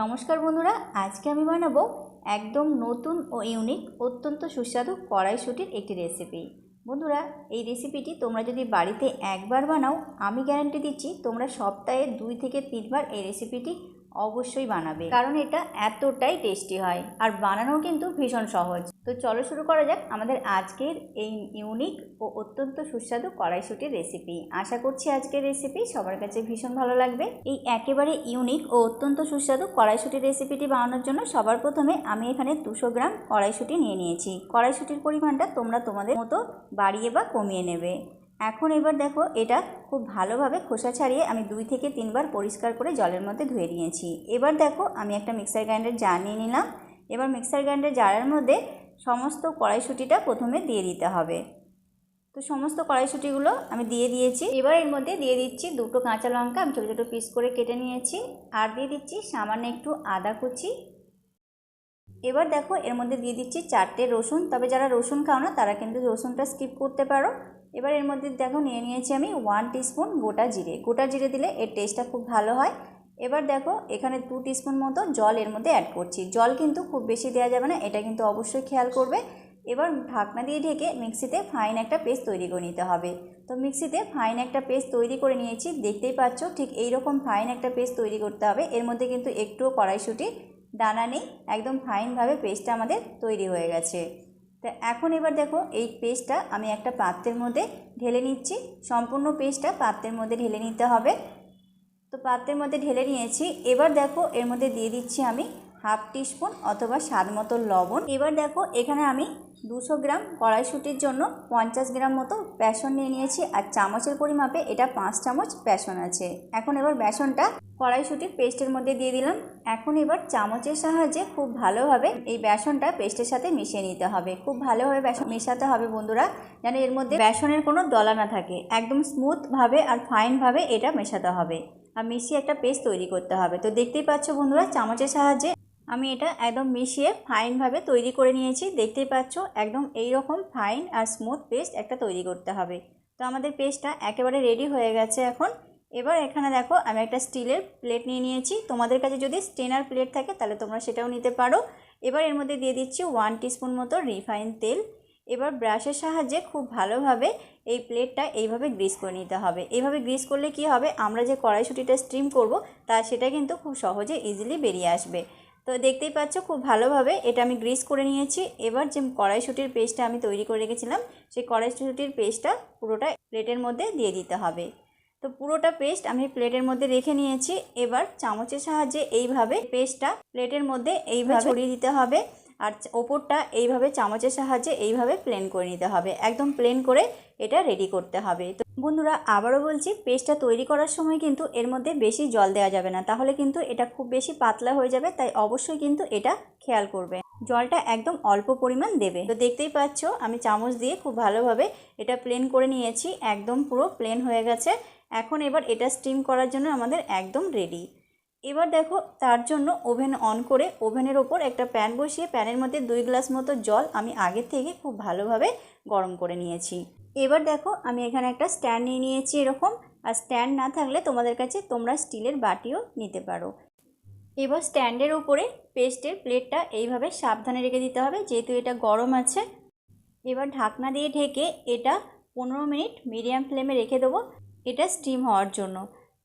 নমস্কার বন্ধুরা, আজকে আমি বানাবো একদম নতুন ও ইউনিক অত্যন্ত সুস্বাদু কড়াইশুটির একটি রেসিপি বন্ধুরা, এই রেসিপিটি তোমরা যদি বাড়িতে একবার বানাও, আমি গ্যারান্টি দিচ্ছি তোমরা সপ্তাহে দুই থেকে তিনবার এই রেসিপিটি অবশ্যই বানাবে। কারণ এটা এতটাই টেস্টি হয়। আর বানানো কিন্তু ভীষণ সহজ। তো চলো শুরু করা যাক আমাদের আজকের এই ইউনিক ও অত্যন্ত সুস্বাদু কড়াইশুটির রেসিপি আশা করছি আজকের রেসিপি সবার কাছে ভীষণ ভালো লাগবে। এই একেবারে ইউনিক ও অত্যন্ত সুস্বাদু কড়াইশুটির রেসিপিটি বানানোর জন্য সবার প্রথমে আমি এখানে দুশো গ্রাম কড়াইশুটি নিয়ে নিয়েছি। কড়াইশুটির পরিমাণটা তোমরা তোমাদের মতো বাড়িয়ে বা কমিয়ে নেবে। এখন এবার দেখো এটা খুব ভালোভাবে খোসা ছাড়িয়ে আমি দুই থেকে তিনবার পরিষ্কার করে জলের মধ্যে ধুয়ে নিয়েছি। এবার দেখো আমি একটা মিক্সার গ্রাইন্ডার জার নিয়ে নিলাম। এবার মিক্সার গ্রাইন্ডার জারের মধ্যে সমস্ত কড়াইশুটিটা প্রথমে দিয়ে দিতে হবে। তো সমস্ত কড়াইশুটিগুলো আমি দিয়ে দিয়েছি। এবার এর মধ্যে দিয়ে দিচ্ছি দুটো কাঁচা লঙ্কা, আমি ছোটো ছোটো পিস করে কেটে নিয়েছি। আর দিয়ে দিচ্ছি সামান্য একটু আদা কুচি। এবার দেখো এর মধ্যে দিয়ে দিচ্ছি চারটে রসুন। তবে যারা রসুন খাও না, তারা কিন্তু রসুনটা স্কিপ করতে পারো। এবার এর মধ্যে দেখো নিয়ে নিয়েছি আমি ওয়ান টিস্পুন গোটা জিরে। গোটা জিরে দিলে এর টেস্টটা খুব ভালো হয়। এবার দেখো এখানে টু টিস্পুন মতো জল এর মধ্যে অ্যাড করছি। জল কিন্তু খুব বেশি দেওয়া যাবে না, এটা কিন্তু অবশ্যই খেয়াল করবে। এবার ঢাকনা দিয়ে ঢেকে মিক্সিতে ফাইন একটা পেস্ট তৈরি করে নিতে হবে। তো মিক্সিতে ফাইন একটা পেস্ট তৈরি করে নিয়েছি, দেখতেই পাচ্ছ ঠিক এই রকম ফাইন একটা পেস্ট তৈরি করতে হবে। এর মধ্যে কিন্তু একটুও কড়াইশুটির দানা নেই, একদম ফাইনভাবে পেস্টটা আমাদের তৈরি হয়ে গেছে। তো এখন এবার দেখো এই পেস্টটা আমি একটা পাত্রের মধ্যে ঢেলে নিচ্ছি। সম্পূর্ণ পেস্টটা পাত্রের মধ্যে ঢেলে নিতে হবে। তো পাত্রের মধ্যে ঢেলে নিয়েছি। এবার দেখো এর মধ্যে দিয়ে দিচ্ছি আমি হাফ টিস্পুন অথবা স্বাদ মতো লবণ। এবার দেখো এখানে আমি দুশো গ্রাম কড়াইশুটির জন্য পঞ্চাশ গ্রাম মতো বেসন নিয়ে নিয়েছি আর চামচের পরিমাপে এটা পাঁচ চামচ বেসন আছে। এখন এবার বেসনটা কড়াইশুটির পেস্টের মধ্যে দিয়ে দিলাম। এখন এবার চামচের সাহায্যে খুব ভালোভাবে এই বেসনটা পেস্টের সাথে মিশিয়ে নিতে হবে। খুব ভালোভাবে বেসন মেশাতে হবে বন্ধুরা, যেন এর মধ্যে বেসনের কোনো দলা না থাকে। একদম স্মুথভাবে আর ফাইনভাবে এটা মেশাতে হবে। আর মিশিয়ে একটা পেস্ট তৈরি করতে হবে। তো দেখতেই পাচ্ছ বন্ধুরা, চামচের সাহায্যে আমি এটা একদম মিশিয়ে ফাইনভাবে তৈরি করে নিয়েছি। দেখতেই পাচ্ছ, একদম এই রকম ফাইন আর স্মুথ পেস্ট একটা তৈরি করতে হবে। তো আমাদের পেস্টটা একেবারে রেডি হয়ে গেছে এখন। এবার এখানে দেখো, আমি একটা স্টিলের প্লেট নিয়ে নিয়েছি। তোমাদের কাছে যদি স্টেনার প্লেট থাকে, তাহলে তোমরা সেটাও নিতে পারো। এবার এর মধ্যে দিয়ে দিচ্ছি ওয়ান টিস্পুন মতো রিফাইন তেল। এবার ব্রাশের সাহায্যে খুব ভালোভাবে এই প্লেটটা এইভাবে গ্রিস করে নিতে হবে। এইভাবে গ্রিস করলে কি হবে? আমরা যে কড়াইশুটিটা স্টিম করব, তা সেটা কিন্তু খুব সহজে ইজিলি বেরিয়ে আসবে। তো দেখতেই পাচ্ছ খুব ভালোভাবে এটা আমি গ্রিস করে নিয়েছি। এবার যে কড়াইশুটির পেস্টটা আমি তৈরি করে রেখেছিলাম সেই কড়াইশুটির পেস্টটা পুরোটা প্লেটের মধ্যে দিয়ে দিতে হবে। তো পুরোটা পেস্ট আমি প্লেটের মধ্যে রেখে নিয়েছি। এবার চামচের সাহায্যে এইভাবে পেস্টটা প্লেটের মধ্যে এইভাবে ছড়িয়ে দিতে হবে। আর ওপরটা এইভাবে চামচের সাহায্যে এইভাবে প্লেন করে নিতে হবে। একদম প্লেন করে এটা রেডি করতে হবে। তো বন্ধুরা, আবারও বলছি পেস্টটা তৈরি করার সময় কিন্তু এর মধ্যে বেশি জল দেওয়া যাবে না। তাহলে কিন্তু এটা খুব বেশি পাতলা হয়ে যাবে, তাই অবশ্যই কিন্তু এটা খেয়াল করবে। জলটা একদম অল্প পরিমাণ দেবে। তো দেখতেই পাচ্ছ, আমি চামচ দিয়ে খুব ভালোভাবে এটা প্লেন করে নিয়েছি। একদম পুরো প্লেন হয়ে গেছে। এখন এবার এটা স্টিম করার জন্য আমাদের একদম রেডি এবার দেখো তার জন্য ওভেন অন করে ওভেনের ওপর একটা প্যান বসিয়ে প্যানের মধ্যে দুই গ্লাস মতো জল আমি আগে থেকে খুব ভালোভাবে গরম করে নিয়েছি। এবার দেখো আমি এখানে একটা স্ট্যান্ড নিয়ে নিয়েছি এরকম। আর স্ট্যান্ড না থাকলে তোমাদের কাছে তোমরা স্টিলের বাটিও নিতে পারো। এবার স্ট্যান্ডের উপরে পেস্টের প্লেটটা এইভাবে সাবধানে রেখে দিতে হবে, যেহেতু এটা গরম আছে। এবার ঢাকনা দিয়ে ঢেকে এটা পনেরো মিনিট মিডিয়াম ফ্লেমে রেখে দেবো। এটা স্টিম হওয়ার জন্য।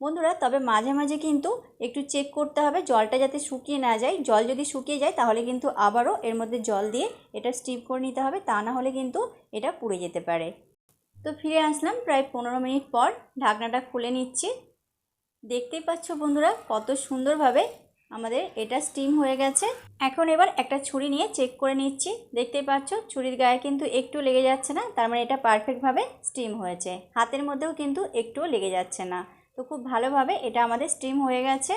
বন্ধুরা, তবে মাঝে মাঝে কিন্তু একটু চেক করতে হবে, জলটা যাতে শুকিয়ে না যায়। জল যদি শুকিয়ে যায়, তাহলে কিন্তু আবারও এর মধ্যে জল দিয়ে এটা স্টিম করে নিতে হবে, তা না হলে কিন্তু এটা পুড়ে যেতে পারে। তো ফিরে আসলাম প্রায় পনেরো মিনিট পর, ঢাকনাটা খুলে নিচ্ছি। দেখতেই পাচ্ছ বন্ধুরা, কত সুন্দরভাবে আমাদের এটা স্টিম হয়ে গেছে। এখন এবার একটা ছুরি নিয়ে চেক করে নিচ্ছি। দেখতেই পাচ্ছ, ছুরির গায়ে কিন্তু একটু লেগে যাচ্ছে না, তার মানে এটা পারফেক্টভাবে স্টিম হয়েছে। হাতের মধ্যেও কিন্তু একটুও লেগে যাচ্ছে না। তো খুব ভালোভাবে এটা আমাদের স্টিম হয়ে গেছে।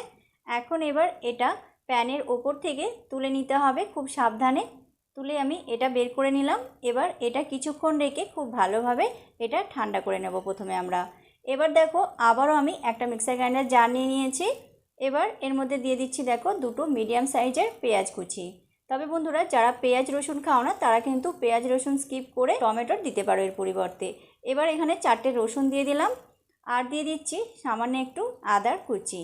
এখন এবার এটা প্যানের ওপর থেকে তুলে নিতে হবে খুব সাবধানে। তুলে আমি এটা বের করে নিলাম। এবার এটা কিছুক্ষণ রেখে খুব ভালোভাবে এটা ঠান্ডা করে নেব প্রথমে আমরা। এবার দেখো, আবারও আমি একটা মিক্সার গ্রাইন্ডার জার নিয়ে নিয়েছি। এবার এর মধ্যে দিয়ে দিচ্ছি দেখো দুটো মিডিয়াম সাইজের পেঁয়াজ কুচি। তবে বন্ধুরা, যারা পেঁয়াজ রসুন খাও না, তারা কিন্তু পেঁয়াজ রসুন স্কিপ করে টমেটোর দিতে পারো এর পরিবর্তে। এবার এখানে চারটে রসুন দিয়ে দিলাম। আর দিয়ে দিচ্ছি সামান্য একটু আদার কুচি।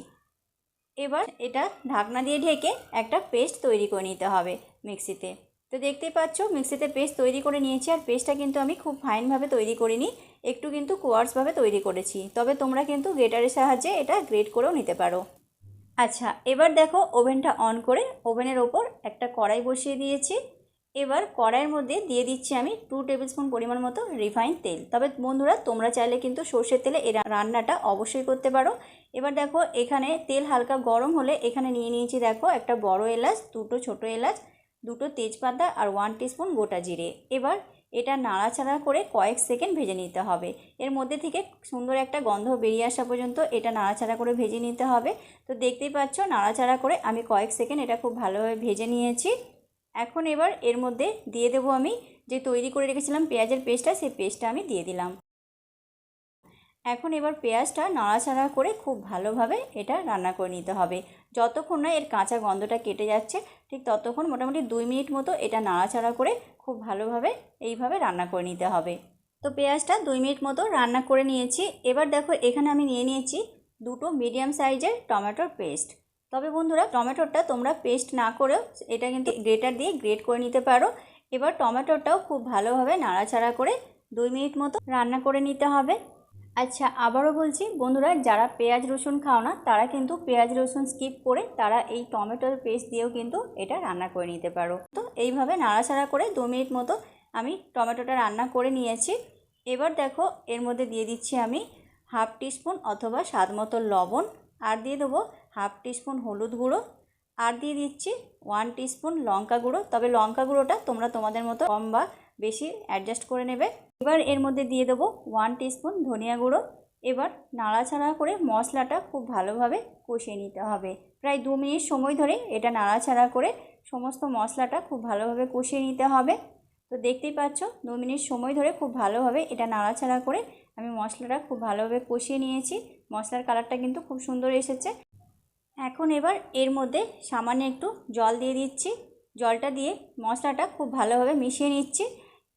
এবার এটা ঢাকনা দিয়ে ঢেকে একটা পেস্ট তৈরি করে নিতে হবে মিক্সিতে। তো দেখতেই পাচ্ছ, মিক্সিতে পেস্ট তৈরি করে নিয়েছি আর পেস্টটা কিন্তু আমি খুব ফাইনভাবে তৈরি করিনি, একটু কিন্তু কোয়ার্সভাবে তৈরি করেছি। তবে তোমরা কিন্তু গ্রেটারের সাহায্যে এটা গ্রেট করেও নিতে পারো। আচ্ছা এবার দেখো ওভেনটা অন করে ওভেনের ওপর একটা কড়াই বসিয়ে দিয়েছি। এবার কড়াইয়ের মধ্যে দিয়ে দিচ্ছি আমি টু টেবিল স্পুন পরিমাণ মতো রিফাইন তেল। তবে বন্ধুরা, তোমরা চাইলে কিন্তু সর্ষের তেলে এই রান্নাটা অবশ্যই করতে পারো। এবার দেখো, এখানে তেল হালকা গরম হলে এখানে নিয়ে নিয়েছি দেখো একটা বড় এলাচ, দুটো ছোট এলাচ, দুটো তেজপাতা আর ওয়ান টিস্পুন গোটা জিরে। এবার এটা নাড়াচাড়া করে কয়েক সেকেন্ড ভেজে নিতে হবে। এর মধ্যে থেকে সুন্দর একটা গন্ধ বেরিয়ে আসা পর্যন্ত এটা নাড়াচাড়া করে ভেজে নিতে হবে। তো দেখতেই পাচ্ছ, নাড়াচাড়া করে আমি কয়েক সেকেন্ড এটা খুব ভালোভাবে ভেজে নিয়েছি। এখন এবার এর মধ্যে দিয়ে দেবো আমি যে তৈরি করে রেখেছিলাম পেঁয়াজের পেস্টটা, সেই পেস্টটা আমি দিয়ে দিলাম। এখন এবার পেঁয়াজটা নাড়াচাড়া করে খুব ভালোভাবে এটা রান্না করে নিতে হবে। যতক্ষণ না এর কাঁচা গন্ধটা কেটে যাচ্ছে, ঠিক ততক্ষণ মোটামুটি দুই মিনিট মতো এটা নাড়াচাড়া করে খুব ভালোভাবে এইভাবে রান্না করে নিতে হবে। তো পেঁয়াজটা দুই মিনিট মতো রান্না করে নিয়েছি। এবার দেখো এখানে আমি নিয়ে নিয়েছি দুটো মিডিয়াম সাইজের টমেটোর পেস্ট। তবে বন্ধুরা, টমেটোটা তোমরা পেস্ট না করেও এটা কিন্তু গ্রেটার দিয়ে গ্রেট করে নিতে পারো। এবার টমেটোটাও খুব ভালোভাবে নাড়াচাড়া করে দুই মিনিট মতো রান্না করে নিতে হবে। আচ্ছা আবারও বলছি, বন্ধুরা, যারা পেঁয়াজ রসুন খাও না, তারা কিন্তু পেঁয়াজ রসুন স্কিপ করে তারা এই টমেটোর পেস্ট দিয়েও কিন্তু এটা রান্না করে নিতে পারো। তো এইভাবে নাড়াচাড়া করে দু মিনিট মতো আমি টমেটোটা রান্না করে নিয়েছি। এবার দেখো, এর মধ্যে দিয়ে দিচ্ছি আমি হাফ টিস্পুন অথবা স্বাদ মতো লবণ। আর দিয়ে দেবো হাফ টিস্পুন হলুদ গুঁড়ো আর দিয়ে দিচ্ছি ওয়ান টিস্পুন লঙ্কা গুঁড়ো। তবে লঙ্কা গুঁড়োটা তোমরা তোমাদের মতো কম বা বেশি অ্যাডজাস্ট করে নেবে। এবার এর মধ্যে দিয়ে দেবো ওয়ান টিস্পুন ধনিয়া গুঁড়ো। এবার নাড়াচাড়া করে মশলাটা খুব ভালোভাবে কষিয়ে নিতে হবে। প্রায় দু মিনিট সময় ধরে এটা নাড়াচাড়া করে সমস্ত মশলাটা খুব ভালোভাবে কষিয়ে নিতে হবে। তো দেখতেই পাচ্ছ, দু মিনিট সময় ধরে খুব ভালোভাবে এটা নাড়াচাড়া করে আমি মশলাটা খুব ভালোভাবে কষিয়ে নিয়েছি। মশলার কালারটা কিন্তু খুব সুন্দর এসেছে। এখন এবার এর মধ্যে সামান্য একটু জল দিয়ে দিচ্ছি। জলটা দিয়ে মশলাটা খুব ভালোভাবে মিশিয়ে নিচ্ছি।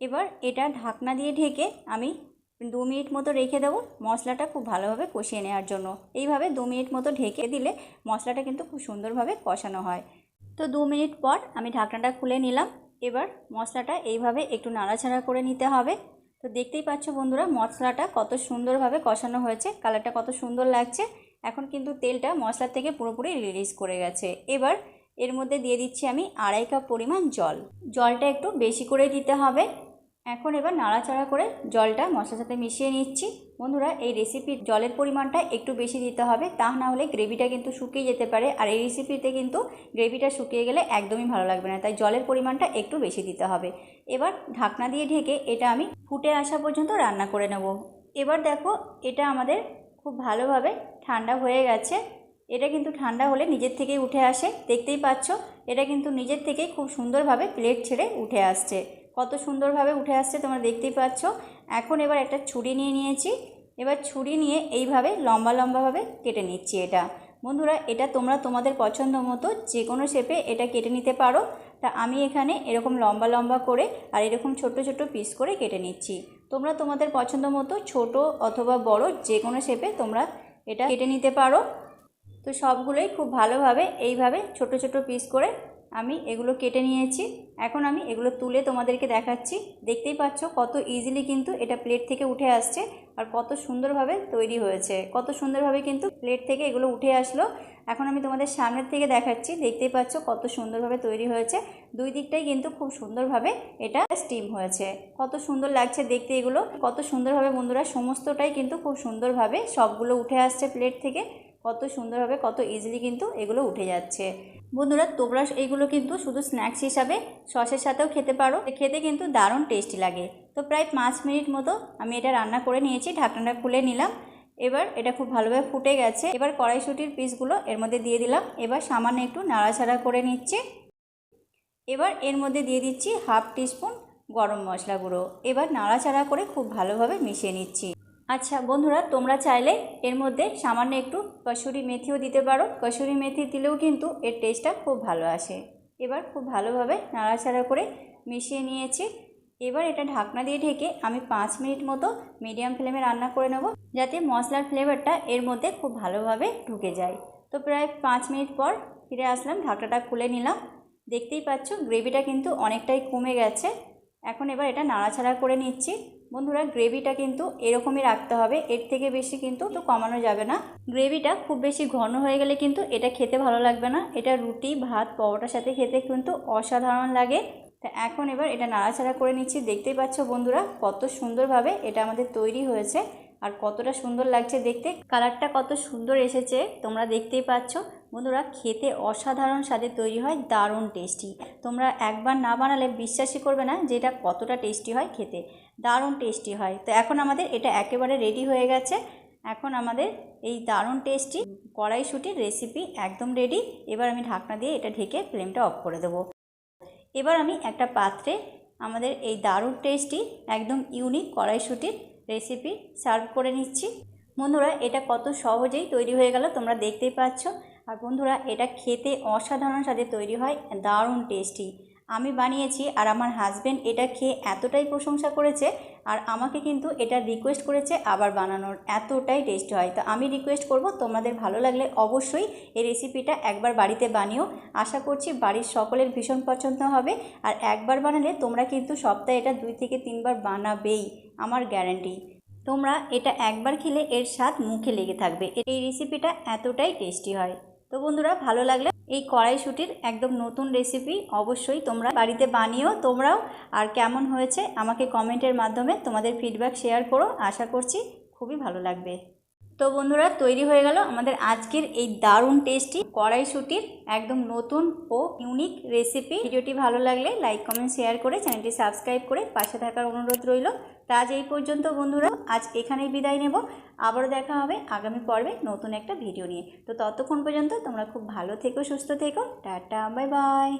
এবার এটা ঢাকনা দিয়ে ঢেকে আমি দু মিনিট মতো রেখে দেবো মশলাটা খুব ভালোভাবে কষিয়ে নেওয়ার জন্য। এইভাবে দু মিনিট মতো ঢেকে দিলে মশলাটা কিন্তু খুব সুন্দরভাবে কষানো হয়। তো দু মিনিট পর আমি ঢাকনাটা খুলে নিলাম। এবার মশলাটা এইভাবে একটু নাড়াচাড়া করে নিতে হবে। তো দেখতেই পাচ্ছ বন্ধুরা, মশলাটা কত সুন্দরভাবে কষানো হয়েছে, কালারটা কত সুন্দর লাগছে। এখন কিন্তু তেলটা মশলার থেকে পুরোপুরি রিলিজ করে গেছে। এবার এর মধ্যে দিয়ে দিচ্ছি আমি আড়াই কাপ পরিমাণ জল। জলটা একটু বেশি করে দিতে হবে। এখন এবার নাড়াচাড়া করে জলটা মশলার সাথে মিশিয়ে নিচ্ছি। বন্ধুরা, এই রেসিপির জলের পরিমাণটা একটু বেশি দিতে হবে। তা না হলে গ্রেভিটা কিন্তু শুকিয়ে যেতে পারে। আর এই রেসিপিতে কিন্তু গ্রেভিটা শুকিয়ে গেলে একদমই ভালো লাগবে না। তাই জলের পরিমাণটা একটু বেশি দিতে হবে। এবার ঢাকনা দিয়ে ঢেকে এটা আমি ফুটে আসা পর্যন্ত রান্না করে নেব। এবার দেখো, এটা আমাদের খুব ভালোভাবে ঠান্ডা হয়ে গেছে। এটা কিন্তু ঠান্ডা হলে নিজের থেকেই উঠে আসে। দেখতেই পাচ্ছ, এটা কিন্তু নিজের থেকেই খুব সুন্দরভাবে প্লেট ছেড়ে উঠে আসছে। কত সুন্দরভাবে উঠে আসছে তোমরা দেখতেই পাচ্ছ। এখন এবার একটা ছুরি নিয়ে নিয়েছি। এবার ছুরি নিয়ে এইভাবে লম্বা লম্বাভাবে কেটে নিচ্ছি এটা। বন্ধুরা, এটা তোমরা তোমাদের পছন্দ মতো যে কোনো শেপে এটা কেটে নিতে পারো। তা আমি এখানে এরকম লম্বা লম্বা করে আর এরকম ছোট ছোট পিস করে কেটে নিচ্ছি। তোমরা তোমাদের পছন্দ মতো ছোটো অথবা বড় যে কোনো শেপে তোমরা এটা কেটে নিতে পারো। তো সবগুলোই খুব ভালোভাবে এইভাবে ছোট ছোট পিস করে আমি এগুলো কেটে নিয়েছি। এখন আমি এগুলো তুলে তোমাদেরকে দেখাচ্ছি। দেখতেই পাচ্ছ কত ইজিলি কিন্তু এটা প্লেট থেকে উঠে আসছে আর কত সুন্দরভাবে তৈরি হয়েছে। কত সুন্দরভাবে কিন্তু প্লেট থেকে এগুলো উঠে আসলো। এখন আমি তোমাদের সামনের থেকে দেখাচ্ছি। দেখতেই পাচ্ছ কত সুন্দরভাবে তৈরি হয়েছে। দুই দিকটাই কিন্তু খুব সুন্দরভাবে এটা স্টিম হয়েছে। কত সুন্দর লাগছে দেখতে এগুলো। কত সুন্দরভাবে বন্ধুরা, সমস্তটাই কিন্তু খুব সুন্দরভাবে সবগুলো উঠে আসছে প্লেট থেকে। কত সুন্দরভাবে কত ইজিলি কিন্তু এগুলো উঠে যাচ্ছে। বন্ধুরা, তোমরা এইগুলো কিন্তু শুধু স্ন্যাক্স হিসাবে সসের সাথেও খেতে পারো। খেতে কিন্তু দারুণ টেস্টি লাগে। তো প্রায় পাঁচ মিনিট মতো আমি এটা রান্না করে নিয়েছি, ঢাকনাটা খুলে নিলাম। এবার এটা খুব ভালোভাবে ফুটে গেছে। এবার কড়াইশুটির পিসগুলো এর মধ্যে দিয়ে দিলাম। এবার সামান্য একটু নাড়াচাড়া করে নিচ্ছে। এবার এর মধ্যে দিয়ে দিচ্ছি হাফ টিস্পুন গরম মশলা গুঁড়ো। এবার নাড়াচাড়া করে খুব ভালোভাবে মিশিয়ে নিচ্ছি। আচ্ছা বন্ধুরা, তোমরা চাইলে এর মধ্যে সামান্য একটু কসুরি মেথিও দিতে পারো। কসুরি মেথি দিলেও কিন্তু এর টেস্টটা খুব ভালো আসে। এবার খুব ভালোভাবে নাড়াচাড়া করে মিশিয়ে নিয়েছি। এবার এটা ঢাকনা দিয়ে ঢেকে আমি পাঁচ মিনিট মতো মিডিয়াম ফ্লেমে রান্না করে নেব, যাতে মশলার ফ্লেভারটা এর মধ্যে খুব ভালোভাবে ঢুকে যায়। তো প্রায় পাঁচ মিনিট পর ফিরে আসলাম, ঢাকনাটা খুলে নিলাম। দেখতেই পাচ্ছ গ্রেভিটা কিন্তু অনেকটাই কমে গেছে। এখন এবার এটা নাড়াচাড়া করে নিচ্ছি। বন্ধুরা, গ্রেভিটা কিন্তু এরকমই রাখতে হবে। এর থেকে বেশি কিন্তু তো কমানো যাবে না। গ্রেভিটা খুব বেশি ঘন হয়ে গেলে কিন্তু এটা খেতে ভালো লাগবে না। এটা রুটি, ভাত, পরোটার সাথে খেতে কিন্তু অসাধারণ লাগে। তা এখন এবার এটা নাড়াচাড়া করে নিচ্ছি। দেখতেই পাচ্ছ বন্ধুরা, কত সুন্দরভাবে এটা আমাদের তৈরি হয়েছে। আর কতটা সুন্দর লাগছে দেখতে। কালারটা কত সুন্দর এসেছে, তোমরা দেখতেই পাচ্ছ। বন্ধুরা, খেতে অসাধারণ স্বাদে তৈরি হয়, দারুণ টেস্টি তোমরা একবার না বানালে বিশ্বাসই করবে না যে এটা কতটা টেস্টি হয় খেতে। দারুণ টেস্টি হয়। তো এখন আমাদের এটা একেবারে রেডি হয়ে গেছে। এখন আমাদের এই দারুণ টেস্টি কড়াইশুটির রেসিপি একদম রেডি এবার আমি ঢাকনা দিয়ে এটা ঢেকে ফ্লেমটা অফ করে দেবো। এবার আমি একটা পাত্রে আমাদের এই দারুণ টেস্টি একদম ইউনিক কড়াইশুটির রেসিপি সার্ভ করে নিচ্ছি। বন্ধুরা, এটা কত সহজেই তৈরি হয়ে গেল তোমরা দেখতেই পাচ্ছ। আর বন্ধুরা, এটা খেতে অসাধারণ স্বাদে তৈরি হয়, দারুণ টেস্টি আমি বানিয়েছি আর আমার হাজব্যান্ড এটা খেয়ে এতটাই প্রশংসা করেছে আর আমাকে কিন্তু এটা রিকোয়েস্ট করেছে আবার বানানোর। এতটাই টেস্টি হয়। তো আমি রিকোয়েস্ট করব, তোমাদের ভালো লাগলে অবশ্যই এই রেসিপিটা একবার বাড়িতে বানিও। আশা করছি বাড়ির সকলের ভীষণ পছন্দ হবে। আর একবার বানালে তোমরা কিন্তু সপ্তাহে এটা দুই থেকে তিনবার বানাবেই, আমার গ্যারান্টি তোমরা এটা একবার খেলে এর স্বাদ মুখে লেগে থাকবে। এই রেসিপিটা এতটাই টেস্টি হয়। তো বন্ধুরা, ভালো লাগলে এই কড়াইশুটির একদম নতুন রেসিপি অবশ্যই তোমরা বাড়িতে বানিও, তোমরাও, আর কেমন হয়েছে আমাকে কমেন্টের মাধ্যমে তোমাদের ফিডব্যাক শেয়ার করো। আশা করছি খুবই ভালো লাগবে। তো বন্ধুরা, তৈরি হয়ে গেল আমাদের আজকের এই দারুণ টেস্টি কড়াইশুটির একদম নতুন ও ইউনিক রেসিপি ভিডিওটি ভালো লাগলে লাইক কমেন্ট শেয়ার করে চ্যানেলটি সাবস্ক্রাইব করে পাশে থাকার অনুরোধ রইল। তা আজ এই পর্যন্ত বন্ধুরা, আজ এখানেই বিদায় নেব। আবারও দেখা হবে আগামী পর্বে নতুন একটা ভিডিও নিয়ে। তো ততক্ষণ পর্যন্ত তোমরা খুব ভালো থেকো, সুস্থ থেকো। Tata bye bye